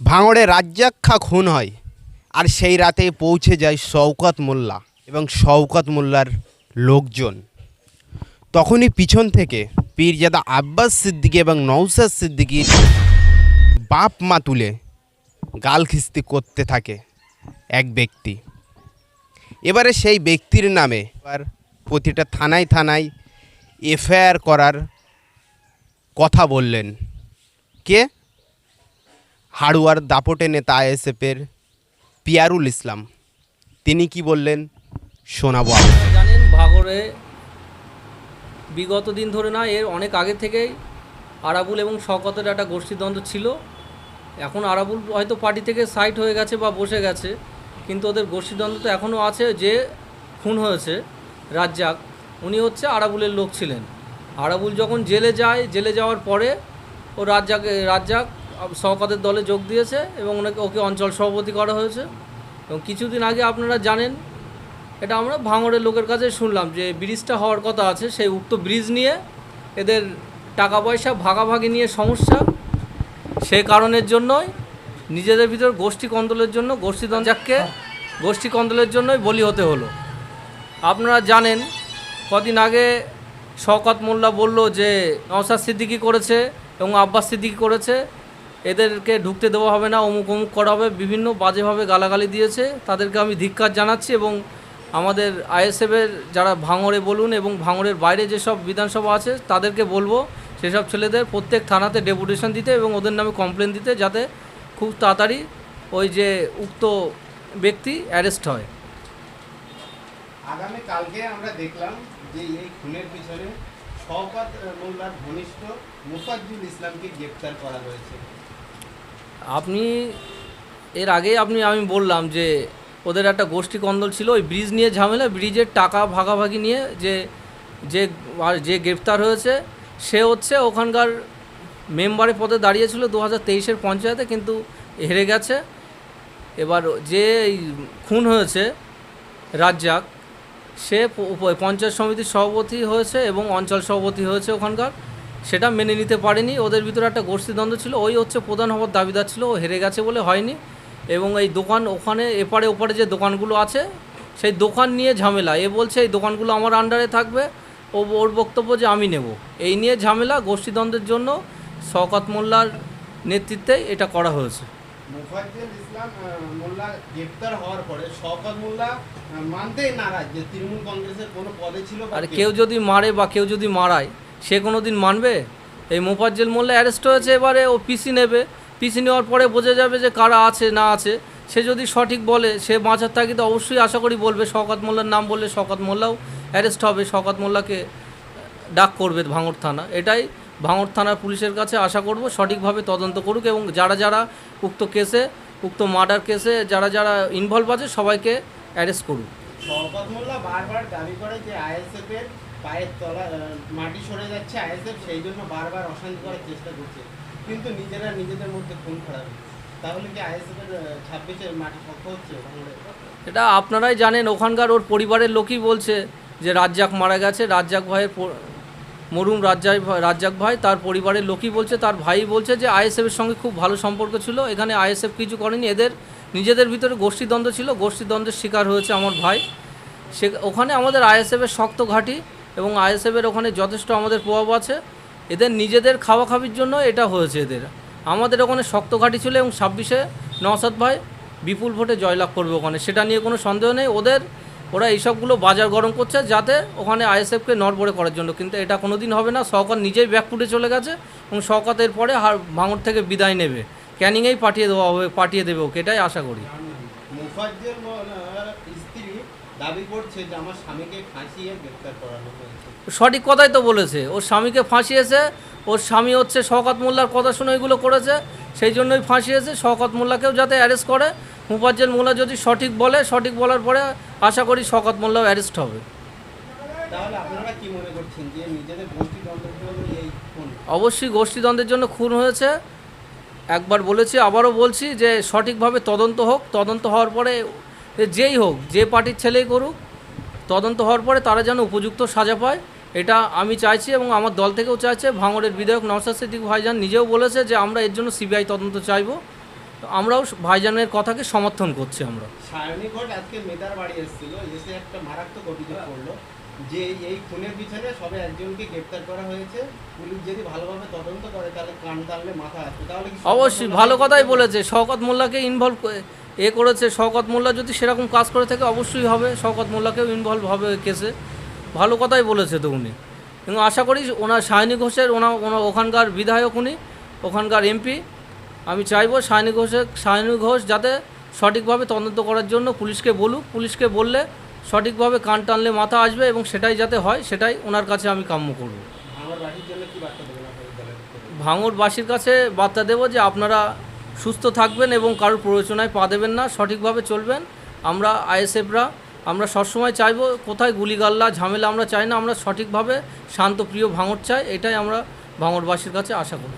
ভাঙড়ে রাজ্জাক্ষা খুন হয় আর সেই রাতে পৌঁছে যায় শওকত মোল্লা এবং শওকত মোল্লার লোকজন। তখনই পিছন থেকে পীরজাদা আব্বাস সিদ্দিকী এবং নৌসাদ সিদ্দিকীর বাপ মা তুলে গাল খিস্তি করতে থাকে এক ব্যক্তি। এবারে সেই ব্যক্তির নামে এবার প্রতিটা থানায় থানায় এফআইআর করার কথা বললেন। কে? হাড়ুয়ার দাপটে নেতা আইএসএফের পিয়ারুল ইসলাম। তিনি কি বললেন? শোনাবো জানেন ভাগরে বিগত দিন ধরে না, এর অনেক আগে থেকেই আরাবুল এবং শকতের একটা গোষ্ঠীদ্বন্দ্ব ছিল। এখন আরাবুল হয়তো পার্টি থেকে সাইট হয়ে গেছে বা বসে গেছে, কিন্তু ওদের গোষ্ঠীদ্বন্দ্ব তো এখনও আছে যে খুন হয়েছে, রাজ্জাক। উনি হচ্ছে আরাবুলের লোক ছিলেন। আরাবুল যখন জেলে যায়, জেলে যাওয়ার পরে ও রাজ্জাক রাজ্জাক শওকতের দলে যোগ দিয়েছে এবং ওনাকে ওকে অঞ্চল সভাপতি করা হয়েছে। এবং কিছুদিন আগে আপনারা জানেন, এটা আমরা ভাঙড়ের লোকের কাছে শুনলাম যে ব্রিজটা হওয়ার কথা আছে, সেই উক্ত ব্রিজ নিয়ে এদের টাকা পয়সা ভাগাভাগি নিয়ে সমস্যা। সেই কারণের জন্যই নিজেদের ভিতর গোষ্ঠী কন্দলের জন্য, গোষ্ঠী দঞ্জাককে গোষ্ঠী কন্দলের জন্যই বলি হতে হলো। আপনারা জানেন, কদিন আগে শওকত মোল্লা বলল যে নওসাদ সিদ্দিকি করেছে এবং আব্বাস সিদ্দিকি করেছে। এদেরকে ঢুকতে দেওয়া হবে না, অমুক অমুক করা হবে, বিভিন্ন বাজেভাবে গালাগালি দিয়েছে। তাদেরকে আমি ধিক্কার জানাচ্ছি এবং আমাদের আইএসএফের যারা ভাঙড়ে বলুন এবং ভাঙড়ের বাইরে যেসব বিধানসভা আছে, তাদেরকে বলব সেসব ছেলেদের প্রত্যেক থানাতে ডেপুটেশন দিতে এবং ওদের নামে কমপ্লেন দিতে যাতে খুব তাড়াতাড়ি ওই যে উক্ত ব্যক্তি অ্যারেস্ট হয়। আগামী কালকে আমরা দেখলাম যে এই খুনের পিছনে শওকত মোল্লার ঘনিষ্ঠ মুফাজ্জুল ইসলামকে গ্রেপ্তার করা হয়েছে। আপনি, এর আগে আপনি, আমি বললাম যে ওদের একটা গোষ্ঠী কন্দল ছিল, ওই ব্রিজ নিয়ে ঝামেলা, ব্রিজের টাকা ভাগাভাগি নিয়ে যে যে, আর যে গ্রেপ্তার হয়েছে, সে হচ্ছে ওখানকার মেম্বারের পদে দাঁড়িয়েছিল দু হাজার তেইশের পঞ্চায়েতে, কিন্তু হেরে গেছে। এবার যে খুন হয়েছে রাজ্জাক, সে পঞ্চায়েত সমিতির সভাপতি হয়েছে এবং অঞ্চল সভাপতি হয়েছে ওখানকার। সেটা মেনে নিতে পারেনি। ওদের ভিতরে একটা গোষ্ঠীদ্বন্দ্ব ছিল। ওই হচ্ছে প্রধান হওয়ার দাবিদার ছিল। ও হেরে গেছে বলে হয়নি। এবং এই দোকান ওখানে এপারে ওপারে যে দোকানগুলো আছে সেই দোকান নিয়ে ঝামেলা। এ বলছে এই দোকানগুলো আমার আন্ডারে থাকবে। ও ওর বক্তব্য যে আমি নেব। এই নিয়ে ঝামেলা গোষ্ঠীদ্বন্দ্বের জন্য শওকত মোল্লার নেতৃত্বে এটা করা হয়েছে। মুফাজ্জল ইসলাম মোল্লা গ্রেপ্তার হওয়ার পরে শওকত মোল্লা মানতেই নারাজ যে তৃণমূল কংগ্রেসের কোনো পদে ছিল আর কেউ যদি মারে বা কেউ যদি মারায় সে কোনো দিন মানবে? এই মোফাজ্জেল মোল্লা অ্যারেস্ট হয়েছে এবারে, ও পিসি নেবে। পিসি নেওয়ার পরে বোঝা যাবে যে কারা আছে, না আছে। সে যদি সঠিক বলে, সে বাঁচার তাগিদে অবশ্যই আশা করি বলবে, শওকত মোল্লার নাম বললে শওকত মোল্লাও অ্যারেস্ট হবে। শওকত মোল্লাকে ডাক করবে ভাঙড় থানা। এটাই ভাঙড় থানার পুলিশের কাছে আশা করব, সঠিকভাবে তদন্ত করুক এবং যারা যারা উক্ত কেসে উক্ত মার্ডার কেসে যারা যারা ইনভলভ আছে, সবাইকে অ্যারেস্ট করুক। শওকত মোল্লা বারবার দাবি করে যে আইএসএফ এর পায়ের তলা মাটি সরে যাচ্ছে। আইএসএফ সেই জন্য বারবার অশান্তি করার চেষ্টা করছে। কিন্তু নিজেরা নিজেদের মধ্যে খুন খারাপ তাহলে কি আইএসএফ এর ছাব্বিশের মাটি শক্ত হচ্ছে? এটা আপনারাই জানেন, ওখানকার ওর পরিবারের লোকই বলছে যে রাজ্জাক মারা গেছে। রাজ্জাক ভাইয়ের মরুম রাজ্জাক রাজ্জাক ভাই, তার পরিবারের লোকই বলছে, তার ভাই বলছে যে আইএসএফের সঙ্গে খুব ভালো সম্পর্ক ছিল। এখানে আইএসএফ কিছু করেনি। এদের, নিজেদের ভিতরে গোষ্ঠীদ্বন্দ্ব ছিল। গোষ্ঠীদ্বন্দ্বের শিকার হয়েছে আমার ভাই। সে, ওখানে আমাদের আইএসএফের শক্ত ঘাঁটি এবং আইএসএফের ওখানে যথেষ্ট আমাদের প্রভাব আছে। এদের নিজেদের খাওয়া খাবির জন্য এটা হয়েছে এদের। আমাদের ওখানে শক্ত ঘাঁটি ছিল এবং ছাব্বিশে নওসাদ ভাই বিপুল ভোটে জয়লাভ করবে ওখানে। সেটা নিয়ে কোনো সন্দেহ নেই। ওদের ওরা এইসবগুলো বাজার গরম করছে যাতে ওখানে আইএসএফকে নড়বড়ে করার জন্য। কিন্তু এটা কোনো দিন হবে না সরকার নিজেই ব্যাকফুটে চলে গেছে এবং সরকার এরপরে হার ভাঙড় থেকে বিদায় নেবে। ক্যানিংয়েই পাঠিয়ে দেওয়া হবে পাঠিয়ে দেবে ওকে এটাই আশা করি। সঠিক কথাই তো বলেছে ওর স্বামীকে ফাঁসিয়েছে ওর স্বামী হচ্ছে শওকত মোল্লার কথা শুনে এগুলো করেছে সেই জন্যই ফাঁসিয়েছে শওকত মোল্লাকেও যাতে অ্যারেস্ট করে মুফাজ্জেল মোল্লা যদি সঠিক বলে সঠিক বলার পরে আশা করি শকত মোল্লাও অ্যারেস্ট হবে। অবশ্যই গোষ্ঠীদ্বন্দ্বের জন্য খুন হয়েছে। একবার বলেছি আবারও বলছি যে সঠিকভাবে তদন্ত হোক। তদন্ত হওয়ার পরে যেই হোক যে পার্টির ছেলেই করুক তদন্ত হওয়ার পরে তারা যেন উপযুক্ত সাজা পায় এটা আমি চাইছি এবং আমার দল থেকেও চাইছে। ভাঙড়ের বিধায়ক নওসাদ সিদ্দিক ভাইজান নিজেও বলেছে যে আমরা এর জন্য সিবিআই তদন্ত চাইব। তো আমরাও ভাইজানের কথাকে সমর্থন করছি আমরা। সায়নী আজকে মেদার বাড়ি এসেছিল এসে একটা মারাত্মক অভিযোগ করল যে এই খুনের পিছনে সবে একজনকে গ্রেপ্তার করা হয়েছে। পুলিশ যদি ভালোভাবে তদন্ত করে তাহলে কান টানলে মাথা আসবে তাহলে অবশ্যই ভালো কথাই বলেছে। শওকত মোল্লাকে ইনভলভ এ করেছে। শওকত মোল্লা যদি সেরকম কাজ করে থাকে অবশ্যই হবে। শওকত মোল্লাকেও ইনভলভ হবে ওই কেসে ভালো কথাই বলেছে তো উনি। এবং আশা করি ওনার সায়নী ঘোষের ওনা ওনা ওখানকার বিধায়ক উনি ওখানকার এমপি আমি চাইব সায়নী ঘোষের সায়নী ঘোষ যাতে সঠিকভাবে তদন্ত করার জন্য পুলিশকে বলুক, পুলিশকে বললে সঠিকভাবে কান টানলে মাথা আসবে এবং সেটাই যাতে হয়, সেটাই ওনার কাছে আমি কাম্য করব? ভাঙড়বাসীর কাছে বার্তা দেবো যে আপনারা সুস্থ থাকবেন এবং কারোর প্ররোচনায় পা দেবেন না, সঠিকভাবে চলবেন আমরা আইএসএফরা, আমরা সবসময় চাইব কোথায় গুলিগাল্লা, ঝামেলা আমরা চাই না, আমরা সঠিকভাবে শান্তপ্রিয় ভাঙর চাই, এটাই আমরা ভাঙরবাসীর কাছে আশা করি